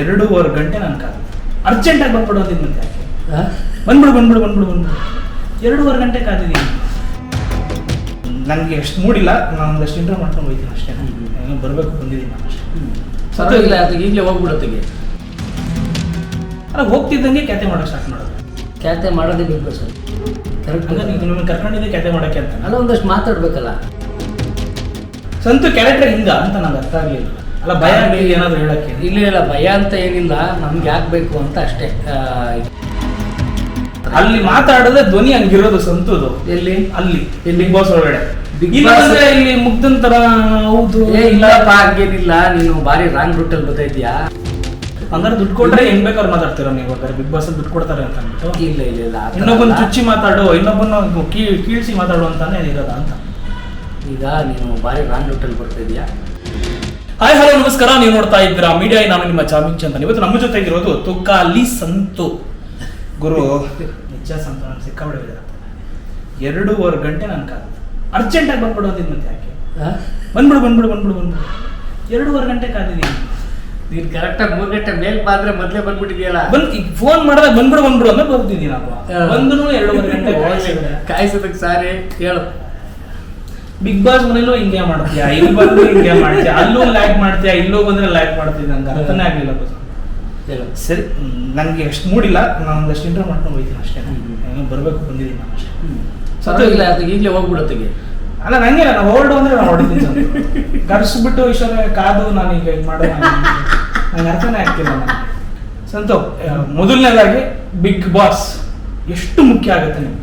ಎರಡೂವರೆ ಗಂಟೆ ನಾನು ಕಾದು ಅರ್ಜೆಂಟಾಗಿ ಬಂದ್ಬಿಡು ಅಂತ ಮತ್ತೆ? ಬಂದ್ಬಿಡು ಬಂದ್ಬಿಡು ಬಂದ್ಬಿಡು ಬಂದ್ಬಿಡು. ಎರಡೂವರೆ ಗಂಟೆ ಕಾದಿದ್ದೀನಿ. ನನಗೆ ಎಷ್ಟು ಮೂಡಿಲ್ಲ ನಾನು ಒಂದಷ್ಟು ಇಂಟರ್ವ್ ಮಾಡ್ಕೊಂಡು ಹೋಗ್ತೀನಿ ಅಷ್ಟೇ. ಏನೋ ಬರಬೇಕು ಬಂದಿದ್ದೀನಿ ನಾನು ಅಷ್ಟೇ. ಇಲ್ಲ ಅದಕ್ಕೆ ಈಗಲೇ ಹೋಗ್ಬಿಡತ್ತಿಗೆ ಅಲ್ಲ ಹೋಗ್ತಿದ್ದಂಗೆ ಕ್ಯಾತೆ ಮಾಡೋಕೆ ಸ್ಟಾರ್ಟ್ ಮಾಡೋದು. ಕ್ಯಾತೆ ಮಾಡೋದೇ ಬೇಕು ಸರ್? ಕರೆಕ್ಟ್ ಹಂಗ ನೀವು ನಿಮ್ಮನ್ನು ಕರ್ಕೊಂಡಿದ್ದೆ ಕ್ಯಾತೆ ಮಾಡೋಕ್ಕೆ ಅಂತ. ಅಲ್ಲ ಒಂದಷ್ಟು ಮಾತಾಡ್ಬೇಕಲ್ಲ. ಸಂತು ಕ್ಯಾರೆಕ್ಟರ್ ಹಿಂಗ ಅಂತ ನನಗೆ ಅರ್ಥ ಆಗಲಿಲ್ಲ. ಅಲ್ಲ ಭಯ ಏನಾದರೂ ಏನಾದ್ರು ಹೇಳಕ್ಕೆ. ಇಲ್ಲ ಇಲ್ಲ ಭಯ ಅಂತ ಏನಿಲ್ಲ. ನಮ್ಗೆ ಯಾಕೆ ಬೇಕು ಅಂತ ಅಷ್ಟೇ. ಅಲ್ಲಿ ಮಾತಾಡೋದೇ ಧ್ವನಿ ಹಂಗಿರೋದು ಸಂತುದು. ಎಲ್ಲಿ? ಅಲ್ಲಿ ಬಿಗ್ ಬಾಸ್ ಒಳಗಡೆ. ಇಲ್ಲ ಮುಗ್ದನ್ ತರ ಹೌದು. ಏ ಇಲ್ಲಪ್ಪ ಹಂಗೇನಿಲ್ಲ. ನೀನು ಭಾರಿ ರಾಂಗ್ ರೂಟ್ ಅಲ್ಲಿ ಬರ್ತಾ ಅಂದ್ರೆ ದುಡ್ಡು ಕೊಟ್ರೆ ಹೆಂಗ್ ಬೇಕಾದ್ರೆ ಮಾತಾಡ್ತೀರ ನೀವು? ಹಾಗಾದ್ರೆ ಬಿಗ್ ಬಾಸ್ ದುಡ್ಡು ಕೊಡ್ತಾರೆ ಅಂತ ಅಂದ್ಬಿಟ್ಟು. ಇಲ್ಲ ಇಲ್ಲ ಇಲ್ಲ ಇನ್ನೊಬ್ಬನ ಅಲ್ಲ. ಚುಚ್ಚಿ ಮಾತಾಡು ಇನ್ನೊಬ್ಬನ ಕೀಳ್ಸಿ ಮಾತಾಡು ಅಂತಾನೆ ಇರೋದ ಅಂತ. ಈಗ ನೀನು ಭಾರಿ ರಾಂಗ್ ರೂಟಲ್ಲಿ ಬರ್ತಾಯಿದ್ಯಾ ಹಾಯ್ ಹಲೋ ನಮಸ್ಕಾರ. ನೀವು ನೋಡ್ತಾ ಇದ್ದೀರಾ ಮೀಡಿಯಾ ನಾನು ನಿಮ್ಮ ಚಾಮಿಂಗ್ ಚಂದನ್. ಇವತ್ತು ನಮ್ಮ ಜೊತೆ ಜೊತೆಗಿರೋದು ತುಕಾಲಿ ಸಂತು. ಗುರು ನಿಜ ಸಂತ ನಾನು ಸಿಕ್ಕಾಬಿಡ ಎರಡೂವರೆ ಗಂಟೆ ನಾನು ಅರ್ಜೆಂಟ್ ಅರ್ಜೆಂಟಾಗಿ ಬಂದ್ಬಿಡು ಅಂದಿದ್ದು ಮತ್ತೆ ಯಾಕೆ? ಬಂದ್ಬಿಡು ಬಂದ್ಬಿಡು ಬಂದ್ಬಿಡು ಬಂದ್ಬಿಡು. ಎರಡೂವರೆ ಗಂಟೆ ಕಾದಿದ್ದೀನಿ. ನೀನು ಕರೆಕ್ಟಾಗಿ ಮೂರು ಗಂಟೆ ಮೇಲ್ ಬಾದ್ರೆ ಮೊದಲೇ ಬಂದ್ಬಿಟ್ಟಿದ್ಯಲ್ಲ. ಬಂದ್ ಈಗ ಫೋನ್ ಮಾಡಿದಾಗ ಬಂದ್ಬಿಡು ಬಂದ್ಬಿಡು ಅಂದ್ರೆ ಬರ್ತಿದ್ದೀನಿ ನಾನು. ಬಂದ್ರು ಬಂದು ಎರಡೂವರೆ ಗಂಟೆ. ಕಾಯಿಸೋದಕ್ಕೆ ಸಾರಿ. ಹೇಳು. ಬಿಗ್ ಬಾಸ್ ಮನೇಲೂ ಹಿಂಗೆ ಮಾಡ್ತೀಯಾ? ಇಲ್ಲಿ ಬಂದು ಹಿಂಗೆ ಮಾಡ್ತೀಯಾ? ಅಲ್ಲೂ ಲ್ಯಾಕ್ ಮಾಡ್ತೀಯಾ? ಇಲ್ಲೂ ಬಂದ್ರೆ ಲ್ಯಾಕ್ ಮಾಡ್ತೀನಿ ನಂಗೆ ಅರ್ಥನೇ ಆಗಲಿಲ್ಲ ಸರಿ. ನನಗೆ ಎಷ್ಟು ಮೂಡಿಲ್ಲ. ನಾನು ಒಂದಷ್ಟು ಇಂಟರ್ ಮಾಡ್ಕೊಂಡು ಹೋಗ್ತೀನಿ ಅಷ್ಟೇ. ಬರಬೇಕು ಬಂದಿದ್ದೀನಿ ನಾನು ಅಷ್ಟೇ. ಸತ್ತೋಗಿಲ್ಲ ಅದಕ್ಕೆ ಈಗಲೇ ಹೋಗ್ಬಿಡುತ್ತೆ ಅಲ್ಲ ನಂಗೆ ನಾನು ಹೊರಡು ಅಂದ್ರೆ ನಾನು ಹೊಡಿತೀನಿ ಕರ್ಸ್ಬಿಟ್ಟು ಈಶ್ವರ ಕಾದು ನಾನು ಈಗ ಇದು ಮಾಡೋ ನಂಗೆ ಅರ್ಥನೇ ಆಗ್ತಿಲ್ಲ ನಾನು ಸಂತು ಮೊದಲನೇದಾಗಿ ಬಿಗ್ ಬಾಸ್ ಎಷ್ಟು ಮುಖ್ಯ ಆಗುತ್ತೆ ನಿಮ್ಗೆ?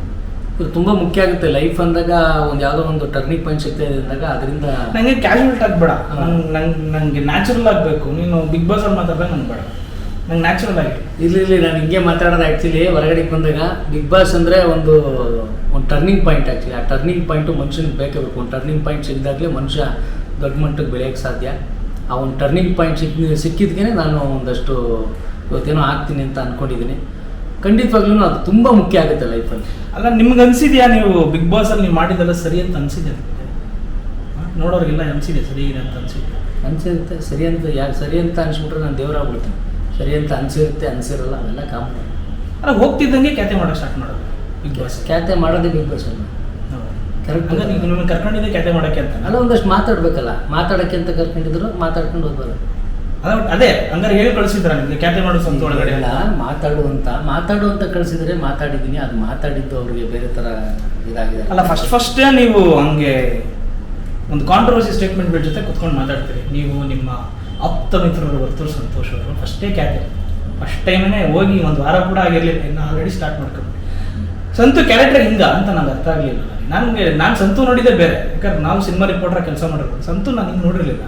ಇದು ತುಂಬಾ ಮುಖ್ಯ ಆಗುತ್ತೆ. ಲೈಫ್ ಅಂದಾಗ ಒಂದು ಯಾವುದೋ ಒಂದು ಟರ್ನಿಂಗ್ ಪಾಯಿಂಟ್ ಸಿಗ್ತಾ ಇದೆ ಅಂದಾಗ ಅದರಿಂದ ನನಗೆ ಕ್ಯಾಶುವಲ್ ಆಗಬೇಡ ಬೇಡ. ನಂಗೆ ನಂಗೆ ನಂಗೆ ನ್ಯಾಚುರಲ್ ಆಗಬೇಕು. ನೀನು ಬಿಗ್ ಬಾಸ್ ಅಲ್ಲಿ ಮಾತಾಡ್ಬೇಕು ನಂಗೆ ಬೇಡ. ನಂಗೆ ನ್ಯಾಚುರಲ್ ಆಗಿ. ಇಲ್ಲಿ ಇಲ್ಲಿ ನಾನು ಹಿಂಗೆ ಮಾತಾಡೋದು ಆ್ಯಕ್ಚುಲಿ ಹೊರಗಡೆ ಬಂದಾಗ ಬಿಗ್ ಬಾಸ್ ಅಂದರೆ ಒಂದು ಒಂದು ಟರ್ನಿಂಗ್ ಪಾಯಿಂಟ್ ಆ್ಯಕ್ಚುಲಿ ಆ ಟರ್ನಿಂಗ್ ಪಾಯಿಂಟು ಮನುಷ್ಯನಿಗೆ ಬೇಕೇ ಬೇಕು ಒಂದು ಟರ್ನಿಂಗ್ ಪಾಯಿಂಟ್ ಸಿಕ್ಕಿದಾಗಲೇ ಮನುಷ್ಯ ದೊಡ್ಡ ಮಟ್ಟಕ್ಕೆ ಬೆಳೆಯೋಕ್ಕೆ ಸಾಧ್ಯ. ಆ ಒಂದು ಟರ್ನಿಂಗ್ ಪಾಯಿಂಟ್ ಸಿಕ್ ಸಿಕ್ಕಿದ್ಕೇ ನಾನು ಒಂದಷ್ಟು ಇವತ್ತೇನೋ ಆಗ್ತೀನಿ ಅಂತ ಅಂದ್ಕೊಂಡಿದ್ದೀನಿ ಖಂಡಿತವಾಗ್ಲೂ ಅದು ತುಂಬ ಮುಖ್ಯ ಆಗುತ್ತೆ ಲೈಫಲ್ಲಿ. ಅಲ್ಲ ನಿಮ್ಗೆ ಅನ್ಸಿದ್ಯಾ ನೀವು ಬಿಗ್ ಬಾಸ್ ಅಲ್ಲಿ ನೀವು ಮಾಡಿದೆಲ್ಲ ಸರಿ ಅಂತ ಅನ್ಸಿದ್ಯಾ ನೋಡೋರಿಗೆಲ್ಲ ಅನ್ಸಿದೆ ಸರಿ ಇದೆ ಅಂತ ಅನ್ಸಿದೆ ಅನ್ಸಿರುತ್ತೆ ಸರಿ ಅಂತ ಯಾರು ಸರಿ ಅಂತ ಅನ್ಸ್ಬಿಟ್ರೆ ನಾನು ದೇವರಾಗ್ಬಿಡ್ತೀನಿ ಸರಿ ಅಂತ ಅನ್ಸಿರುತ್ತೆ ಅನ್ಸಿರಲ್ಲ ಅವೆಲ್ಲ ಕಾಮನ್. ಅಲ್ಲ ಹೋಗ್ತಿದ್ದಂಗೆ ಕ್ಯಾತೆ ಮಾಡೋಕೆ ಸ್ಟಾರ್ಟ್ ಮಾಡೋದು ಬಿಗ್ ಬಾಸ್ ಕ್ಯಾತೆ ಮಾಡೋದೇ ಬಿಗ್ ಬಾಸ್ ಅಲ್ಲ. ಕರೆಕ್ಟ್ ನಿಮ್ಮನ್ನ ಕರ್ಕೊಂಡಿದ್ದೆ ಕ್ಯಾತೆ ಮಾಡೋಕೆ ಅಂತ. ಅಲ್ಲ ಒಂದಷ್ಟು ಮಾತಾಡ್ಬೇಕಲ್ಲ. ಮಾತಾಡೋಕೆ ಅಂತ ಕರ್ಕೊಂಡಿದ್ರು ಮಾತಾಡ್ಕೊಂಡು ಹೋಗ್ಬಾರ್ದು ಅದ ಅದೇ ಹಂಗಾರೆ ಹೇಳಿ ಕಳಿಸಿದ್ರ ನಿಮ್ಗೆ? ಕ್ಯಾಪ್ಟನ್ ಮಾಡೋ ಸಂತ ಒಳಗಡೆ? ಇಲ್ಲ ಮಾತಾಡುವಂತ ಮಾತಾಡುವಂತ ಕಳಿಸಿದ್ರೆ ಮಾತಾಡಿದ್ದೀನಿ. ಅದು ಮಾತಾಡಿದ್ದು ಅವ್ರಿಗೆ ಬೇರೆ ತರ ಇದಾಗಿದೆ. ಅಲ್ಲ ಫಸ್ಟ್ ಫಸ್ಟೇ ನೀವು ಹಂಗೆ ಒಂದು ಕಾಂಟ್ರವರ್ಸಿ ಸ್ಟೇಟ್ಮೆಂಟ್ ಜೊತೆ ಕುತ್ಕೊಂಡು ಮಾತಾಡ್ತೀರಿ. ನೀವು ನಿಮ್ಮ ಆಪ್ತ ಮಿತ್ರರು ವರ್ತೂರು ಸಂತೋಷ್ ಅವರು ಫಸ್ಟೇ ಕ್ಯಾತೆ ಫಸ್ಟ್ ಟೈಮೇ ಹೋಗಿ ಒಂದು ವಾರ ಕೂಡ ಆಗಿರಲಿಲ್ಲ. ಇನ್ನು ಆಲ್ರೆಡಿ ಸ್ಟಾರ್ಟ್ ಮಾಡ್ಕೊಂಡು. ಸಂತು ಕ್ಯಾರೆಕ್ಟರ್ ಹಿಂಗ ಅಂತ ನಂಗೆ ಅರ್ಥ ಆಗಲಿಲ್ಲ. ನನಗೆ ನಾನು ಸಂತು ನೋಡಿದ್ದೆ ಬೇರೆ. ಯಾಕಂದ್ರೆ ನಾವು ಸಿನಿಮಾ ರಿಪೋರ್ಟರ್ ಕೆಲಸ ಮಾಡಿರ್ಬೋದು ಸಂತು ನಾನು ಹಿಂಗೆ ನೋಡಿರಲಿಲ್ಲ.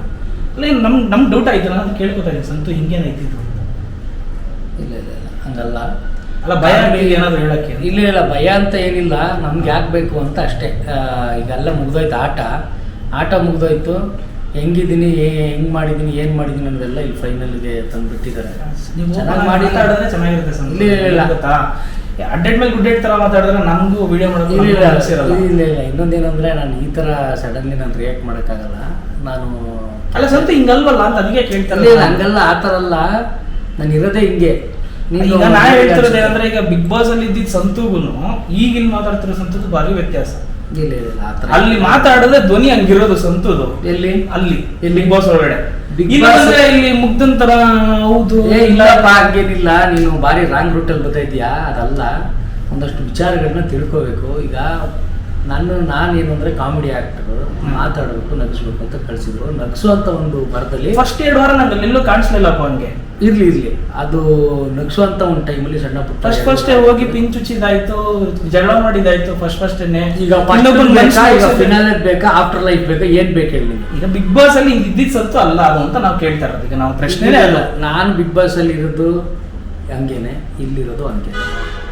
ಅಲ್ಲ ನಮ್ಮ ನಮ್ಗೆ ಡೌಟ್ ಆಯ್ತಲ್ಲ ನಾನು ಕೇಳ್ಕೊತಾ ಇದ್ದೀನಿ. ಸಂತು ಹಿಂಗೇನಾಯ್ತಿದ್ರು ಅಂತ ಇಲ್ಲ ಇಲ್ಲ ಇಲ್ಲ ಹಂಗಲ್ಲ. ಅಲ್ಲ ಭಯ ಏನಾದ್ರು ಹೇಳಕ್ಕೆ ಇಲ್ಲ ಇಲ್ಲ ಭಯ ಅಂತ ಏನಿಲ್ಲ. ನಮ್ಗೆ ಯಾಕೆ ಬೇಕು ಅಂತ ಅಷ್ಟೇ. ಈಗೆಲ್ಲ ಮುಗ್ದೋಯ್ತು ಆಟ. ಆಟ ಮುಗ್ದೋಯ್ತು. ಹೆಂಗಿದ್ದೀನಿ ಹೆಂಗ್ ಮಾಡಿದ್ದೀನಿ ಏನು ಮಾಡಿದ್ದೀನಿ ಅನ್ನೋದೆಲ್ಲ ಇಲ್ಲಿ ಫೈನಲ್ಗೆ ತಂದುಬಿಟ್ಟಿದ್ದಾರೆ. ನೀವು ಚೆನ್ನಾಗಿ ಮಾಡಿ ಮಾತಾಡಿದ್ರೆ ಚೆನ್ನಾಗಿರುತ್ತೆ. ಇಲ್ಲ, ಅಡ್ಡೆಡ್ ಮೇಲೆ ಗುಡ್ಡೆಡ್ ತರ ಮಾತಾಡಿದ್ರೆ ನಮಗೂ ವಿಡಿಯೋ ಮಾಡೋದು ಇಲ್ಲ ಇಲ್ಲ ಇನ್ನೊಂದೇನಂದ್ರೆ ನಾನು ಈ ತರ ಸಡನ್ಲಿ ನಾನು ರಿಯಾಕ್ಟ್ ಮಾಡೋಕ್ಕಾಗಲ್ಲ. ನಾನು ಅಲ್ಲ ಸಂತು ಹಿಂಗಲ್ವಲ್ಲ ಅಂತ ಅದಕ್ಕೆ ಕೇಳ್ತಾರೆ. ಇಲ್ಲ ಹಂಗಲ್ಲ ಆ ಥರ ಅಲ್ಲ. ನಾನು ಇರೋದೇ ಹಿಂಗೆ. ಈಗ ನಾ ಹೇಳ್ತಿರೋದು ಏನಂದ್ರೆ ಈಗ ಬಿಗ್ ಬಾಸ್ ಅಲ್ಲಿ ಇದ್ದಿದ್ ಸಂತೂಗುನು ಈಗ ಇಲ್ಲಿ ಮಾತಾಡ್ತಿರೋ ಸಂತದ್ದು ಭಾರಿ ವ್ಯತ್ಯಾಸ. ಇಲ್ಲ ಇಲ್ಲ ಥರ ಅಲ್ಲಿ ಮಾತಾಡದೆ ಧ್ವನಿ ಹಂಗಿರೋದು ಸಂತುದು. ಎಲ್ಲಿ? ಅಲ್ಲಿ ಎಲ್ಲಿ? ಬಿಗ್ ಬಾಸ್ ಒಳಗಡೆ. Big ಇಲ್ಲ Boss- ಅಂದ್ರೆ ಇಲ್ಲಿ ಮುಗ್ದನ್ ತರ ಹೌದು. ಇಲ್ಲಪ್ಪ ಹಂಗೇನಿಲ್ಲ. ನೀನು ಭಾರಿ ರಾಂಗ್ ರೂಟಲ್ಲಿ ಬರ್ತಾಯಿದ್ಯಾ ಅದಲ್ಲ. ಒಂದಷ್ಟು ವಿಚಾರಗಳನ್ನ ತಿಳ್ಕೋಬೇಕು. ಈಗ ನಾನು ನಾನೇನು ಅಂದ್ರೆ ಕಾಮಿಡಿ ಆಕ್ಟರ್ ಮಾತಾಡಬೇಕು ನಗಿಸ್ಬೇಕು ಅಂತ ಕಳಿಸಿದ್ರು. ಅಂತ ಒಂದು ಬರದಲ್ಲಿ ಫಸ್ಟ್ ಎರಡು ವಾರ ನಂಗೆ ಎಲ್ಲೂ ಕಾಣಿಸ್ಲಿಲ್ಲಪ್ಪ ಹಂಗೆ ಇರ್ಲಿ ಇರ್ಲಿ. ಅದು ನಗ್ಸುವಂತ ಒಂದು ಟೈಮಲ್ಲಿ ಸಣ್ಣ ಪುಟ್ಟ ಫಸ್ಟ್ ಫಸ್ಟ್ ಹೋಗಿ ಪಿನ್ ಚುಚ್ಚಿದಾಯ್ತು ಜಗಳ ಮಾಡಿದಾಯ್ತು ಫಸ್ಟ್ ಫಸ್ಟ್ ಈಗ ಬೇಕಾ ಫಿನಾಲೆ ಆಫ್ಟರ್ ಲೈಫ್ ಬೇಕಾ ಏನ್ ಬೇಕು ಹೇಳಿ? ಈಗ ಬಿಗ್ ಬಾಸ್ ಅಲ್ಲಿ ಇದ್ದಿದ್ ಸಂತು ಅಲ್ಲ ಅದು ಅಂತ ನಾವು ಕೇಳ್ತಾ ಇರೋದು. ಈಗ ನಾವು ಪ್ರಶ್ನೆ ಅಲ್ಲ. ನಾನು ಬಿಗ್ ಬಾಸ್ ಅಲ್ಲಿ ಇರೋದು ಹಂಗೇನೆ ಇಲ್ಲಿರೋದು ಹಂಗೆ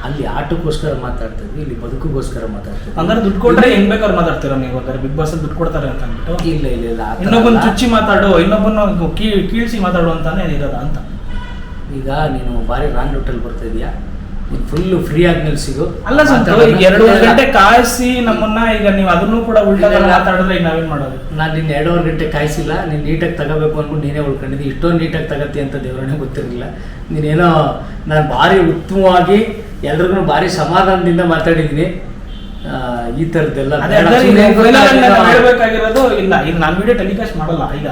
ಅಲ್ಲಿ ಆಟಕ್ಕೋಸ್ಕರ ಮಾತಾಡ್ತಾ ಇದ್ವಿ ಇಲ್ಲಿ ಬದುಕುಗೋಸ್ಕರ ಮಾತಾಡ್ತೀವಿ ಅಂದ್ರೆ ದುಡ್ಡು ಕೊಟ್ರೆ ಹೆಂಗ್ ಬೇಕಾದ್ರೆ ಮಾತಾಡ್ತೀರ ನೀವು? ಅಂದ್ರೆ ಬಿಗ್ ಬಾಸ್ ಅಲ್ಲಿ ದುಡ್ಡು ಕೊಡ್ತಾರೆ ಅಂತ ಅಂದ್ಬಿಟ್ಟು? ಇಲ್ಲ ಇಲ್ಲ ಇಲ್ಲ ಇನ್ನೊಬ್ಬನ. ಚುಚ್ಚಿ ಮಾತಾಡು ಇನ್ನೊಬ್ಬನ ಕೀಳ್ಸಿ ಮಾತಾಡು ಅಂತಾನೆ ಇರೋದ ಅಂತ. ಈಗ ನೀನು ಭಾರಿ ರಾಂಗ್ ರೂಟಲ್ಲಿ ಬರ್ತಾ ಇದೀಯಾ? ಫುಲ್ ಫ್ರೀ ಆಗಿ ನಿಲ್ಸಿದ್ದು. ಅಲ್ಲ ಸರ್ ಎರಡೂವರೆ ಗಂಟೆ ಕಾಯಿಸಿ ನಮ್ಮನ್ನ ಈಗ ನೀವು ಅದನ್ನು ಕೂಡ ಉಲ್ಟಾ ಇಲ್ಲ, ಇಲ್ಲ. ಮಾತಾಡಿದ್ರೆ ಈಗ ನಾವೇನ್ ಮಾಡೋದು? ನಾನು ನಿನ್ನ ಎರಡೂವರೆ ಗಂಟೆ ಕಾಯಿಸಿಲ್ಲ ನೀನು ನೀಟಾಗಿ ತಗೋಬೇಕು ಅಂದ್ಬಿಟ್ಟು ನೀನೇ ಉಳ್ಕೊಂಡಿದ್ದಿ. ಇಷ್ಟೊಂದು ನೀಟಾಗಿ ತಗತ್ತಿ ಅಂತ ದೇವರನ್ನೇ ಗೊತ್ತಿರಲಿಲ್ಲ. ನೀನೇನೋ ನಾನು ಭಾರಿ ಉತ್ತಮವಾಗಿ ಎಲ್ರಿಗೂ ಭಾರಿ ಸಮಾಧಾನದಿಂದ ಮಾತಾಡಿದ್ದೀನಿ. ಈ ತರದ್ದೆಲ್ಲ. ಹೇಳ್ಬೇಕಾಗಿರೋದು ಇಲ್ಲ. ಈಗ ನಾನು ವಿಡಿಯೋ ಟೆಲಿಕಾಸ್ಟ್ ಮಾಡಲ್ಲ. ಈಗ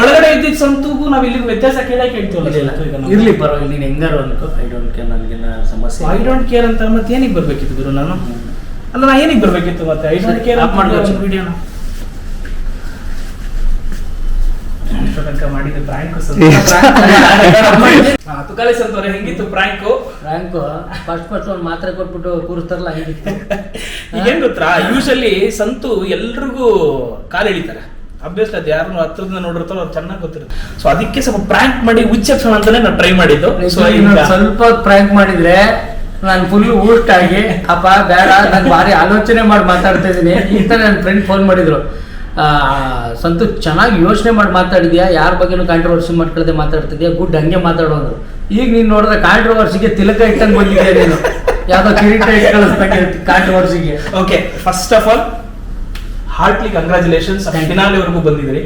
ಒಳಗಡೆ ಇದ್ದಿದ್ ಸಂತೂಗೂ ನಾವು ಇಲ್ಲಿ ವ್ಯತ್ಯಾಸ ಕೇಳೇ ಕೇಳ್ತೀವಲ್ಲ ಇಲ್ಲ, ಸಂತು ಇರ್ಲಿ ಪರವಾಗಿಲ್ಲ. ನೀನು ಹೆಂಗಾರು ಅನ್ಕೋ? ಐ ಡೋಂಟ್ ಕೇರ್ ನನಗೇನ ಸಮಸ್ಯೆ ಐ ಡೋಂಟ್ ಕೇರ್ ಅಂತ ಮತ್ತೆ ಏನಿಗೆ ಬರ್ಬೇಕಿತ್ತು ಗುರು ನಾನು? ಅಲ್ಲ ನಾ ಏನಿಗೆ ಬರ್ಬೇಕಿತ್ತು ಮತ್ತೆ? ಐ ಡೋಂಟ್ ಕೇರ್ ಆಫ್ ಮಾಡ್ಬೇಕು. ವಿಡಿಯೋನ ಮಾಡಿದ ಪ್ರಾಂಕ್ ತುಕಾಲಿ ಸಂತವ್ರೆ ಹೆಂಗಿತ್ತು ಪ್ರಾಂಕು ರ್ಯಾಂಕು ಫಸ್ಟ್ ಫಸ್ಟ್ ಒಂದು ಮಾತ್ರೆ ಕೊಟ್ಬಿಟ್ಟು ಕೂರಿಸ್ತಾರಲ್ಲ ಹಂಗಿತ್ತು ಈಗೇನ್ ಗೊತ್ತಾ? ಯೂಶಲಿ ಸಂತು ಎಲ್ರಿಗೂ ಕಾಲು ಎಳಿತಾರೆ. ಅಭ್ಯಾಸ ಅದು ಯಾರು ಹತ್ರದಿಂದ ನೋಡಿರ್ತಾರೋ ಅವ್ರು ಚೆನ್ನಾಗಿ ಗೊತ್ತಿರುತ್ತೆ. ಸೊ ಅದಕ್ಕೆ ಸ್ವಲ್ಪ ಪ್ರ್ಯಾಂಕ್ ಮಾಡಿ ಉಚ್ಚಪ್ಸೋಣ ಅಂತಾನೆ ನಾನು ಟ್ರೈ ಮಾಡಿದ್ದು. ಸೊ ಸ್ವಲ್ಪ ಪ್ರ್ಯಾಂಕ್ ಮಾಡಿದ್ರೆ ನಾನು ಫುಲ್ ಊಟಾಗಿ ಅಪ್ಪ ಬೇಡ ನಾನು ಭಾರಿ ಆಲೋಚನೆ ಮಾಡಿ ಮಾತಾಡ್ತಾ ಇದ್ದೀನಿ. ಅಂತ ತಾನೇ ನನ್ನ ಫ್ರೆಂಡ್ ಫೋನ್ ಮಾಡಿದ್ರು. ಸಂತು ಚೆನ್ನಾಗಿ ಯೋಚನೆ ಮಾಡಿ ಮಾತಾಡಿದ್ಯಾ? ಯಾರ ಬಗ್ಗೆನೂ ಕಾಂಟ್ರವರ್ಸಿ ಮಾಡ್ಕೊಳ್ಳದೆ ಮಾತಾಡ್ತಿದ್ಯಾ? ಗುಡ್ ಹಂಗೆ ಮಾತಾಡೋದು. ಈಗ ನೀನು ನೋಡಿದ್ರೆ ಕಾಂಟ್ರವರ್ಸಿಗೆ ತಿಲಕ ಇಟ್ಟಂಗೆ ಬಂದಿದ್ಯಾ ನೀನು? ಯಾವ್ದೋ ಕಿರೀಟ ಇಟ್ಟು ಕಳಿಸ್ದಂಗೆ ಕಾಂಟ್ರವರ್ಸಿಗೆ okay first of all heartly congratulations. ಫಿನಾಲೆವರೆಗೂ ಬಂದಿದ್ರಿ